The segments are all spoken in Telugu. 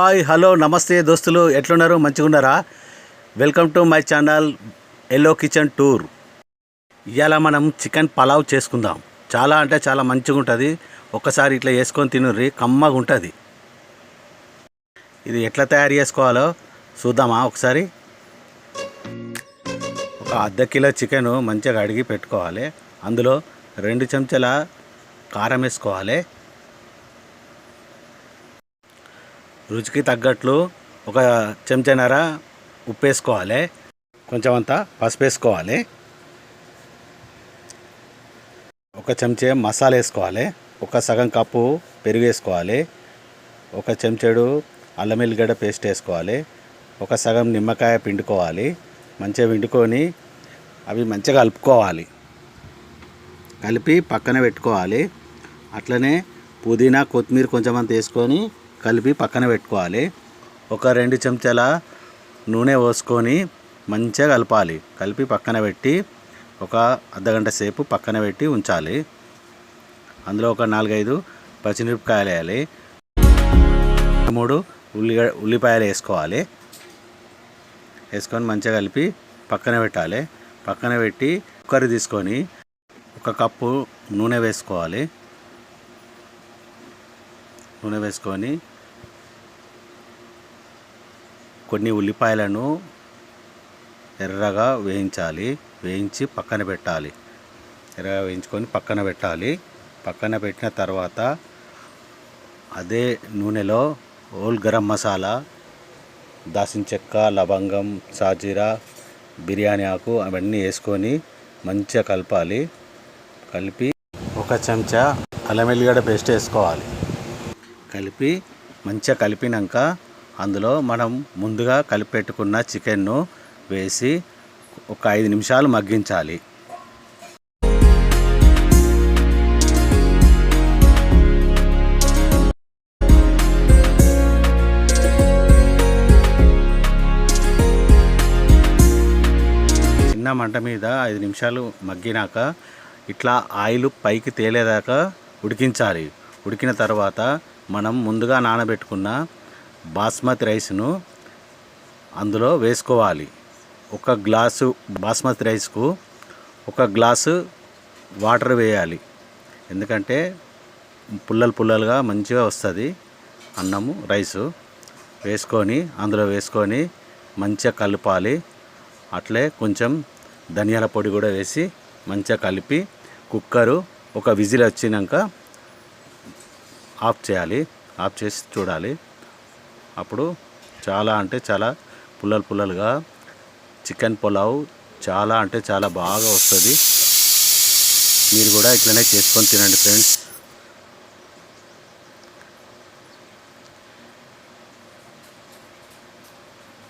హాయ్ హలో నమస్తే దోస్తులు. ఎట్లున్నారు? మంచిగున్నారా? Welcome to my channel yellow kitchen tour. ఇవాళ మనం చికెన్ పలావ్ చేసుకుందాం. చాలా అంటే చాలా మంచిగా ఉంటుంది ఒక్కసారి ఇట్లా వేసుకొని తినుర్రి కమ్మగా ఉంటుంది ఇది ఎట్లా తయారు చేసుకోవాలో చూద్దామా ఒకసారి? ఒక అర్ధ కిలో చికెన్ మంచిగా అడిగి పెట్టుకోవాలి. అందులో రెండు చెంచాల కారం వేసుకోవాలి. రుచికి తగ్గట్లు ఒక చెంచానర ఉప్పు వేసుకోవాలి కొంచెం అంతా పసుపు వేసుకోవాలి ఒక చెంచా మసాలా వేసుకోవాలి. ఒక సగం కప్పు పెరుగు వేసుకోవాలి. ఒక చెంచాడు అల్లం ఎల్లిగడ్డ పేస్ట్ వేసుకోవాలి. ఒక సగం నిమ్మకాయ పిండుకోవాలి. మంచిగా పిండుకొని అవి మంచిగా కలుపుకోవాలి. కలిపి పక్కన పెట్టుకోవాలి. అట్లనే పుదీనా కొత్తిమీర కొంచెం అంత వేసుకొని కలిపి పక్కన పెట్టుకోవాలి. ఒక రెండు చెంచాల నూనె పోసుకొని మంచిగా కలపాలి. కలిపి పక్కన పెట్టి ఒక అర్ధగంట సేపు పక్కన పెట్టి ఉంచాలి. అందులో ఒక నాలుగైదు పచ్చిమిరపకాయలు వేయాలి. మూడు ఉల్లి ఉల్లిపాయలు వేసుకోవాలి. వేసుకొని మంచిగా కలిపి పక్కన పెట్టాలి. పక్కన పెట్టి కుక్కర్ తీసుకొని ఒక కప్పు నూనె వేసుకోవాలి. నూనె వేసుకొని కొన్ని ఉల్లిపాయలను ఎర్రగా వేయించాలి. వేయించి పక్కన పెట్టాలి. ఎర్రగా వేయించుకొని పక్కన పెట్టాలి. పక్కన పెట్టిన తర్వాత అదే నూనెలో ఓల్ గరం మసాలా దాసిన చెక్క లవంగం సాజీరా బిర్యానీ ఆకు అవన్నీ వేసుకొని మంచిగా కలపాలి. కలిపి ఒక చెంచా అల్లం వెల్లిగడ్డ పేస్ట్ వేసుకోవాలి. కలిపి మంచిగా కలిపినాక అందులో మనం ముందుగా కలిపెట్టుకున్న చికెన్ను వేసి ఒక ఐదు నిమిషాలు మగ్గించాలి. చిన్న మంట మీద ఐదు నిమిషాలు మగ్గినాక ఇట్లా ఆయిల్ పైకి తేలేదాకా ఉడికించాలి. ఉడికిన తర్వాత మనం ముందుగా నానబెట్టుకున్న బాస్మతి రైస్ను అందులో వేసుకోవాలి. ఒక గ్లాసు బాస్మతి రైస్కు ఒక గ్లాసు వాటర్ వేయాలి. ఎందుకంటే పుల్లలు పుల్లలుగా మంచిగా వస్తుంది అన్నము రైసు. వేసుకొని అందులో వేసుకొని మంచిగా కలపాలి. అట్లే కొంచెం ధనియాల పొడి కూడా వేసి మంచిగా కలిపి కుక్కరు ఒక విజిల్ వచ్చినాక ఆఫ్ చేయాలి. ఆఫ్ చేసి చూడాలి. అప్పుడు చాలా అంటే చాలా పుల్లలు పుల్లలుగా చికెన్ పులావ్ చాలా అంటే చాలా బాగా వస్తుంది. మీరు కూడా ఇట్లనే చేసుకొని తినండి ఫ్రెండ్స్.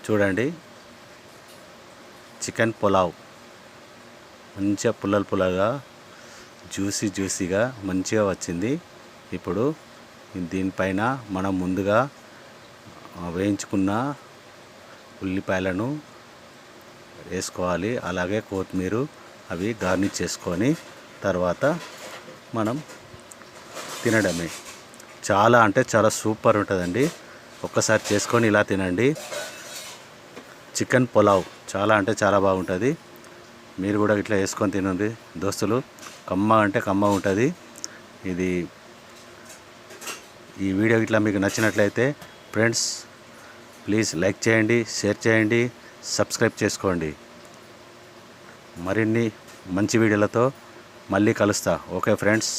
చూడండి. చికెన్ పులావ్ మంచిగా పుల్లలు పుల్లగా జ్యూసీ జ్యూసీగా మంచిగా వచ్చింది. ఇప్పుడు దీనిపైన మనం ముందుగా వేయించుకున్న ఉల్లిపాయలను వేసుకోవాలి. అలాగే కొత్తిమీర అవి గార్నిష్ చేసుకొని తర్వాత మనం తినడమే. చాలా అంటే చాలా సూపర్ ఉంటుందండి. ఒక్కసారి చేసుకొని ఇలా తినండి. చికెన్ పులావ్ చాలా అంటే చాలా బాగుంటుంది. మీరు కూడా ఇట్లా వేసుకొని తినండి. దోస్తులు కమ్మ అంటే కమ్మ ఉంటుంది. ఇది ఈ వీడియో ఇట్లా మీకు నచ్చినట్లయితే ఫ్రెండ్స్ ప్లీజ్ లైక్ చేయండి షేర్ చేయండి సబ్స్క్రైబ్ చేసుకోండి. మరిన్ని మంచి వీడియోలతో మళ్ళీ కలుస్తా. Okay friends.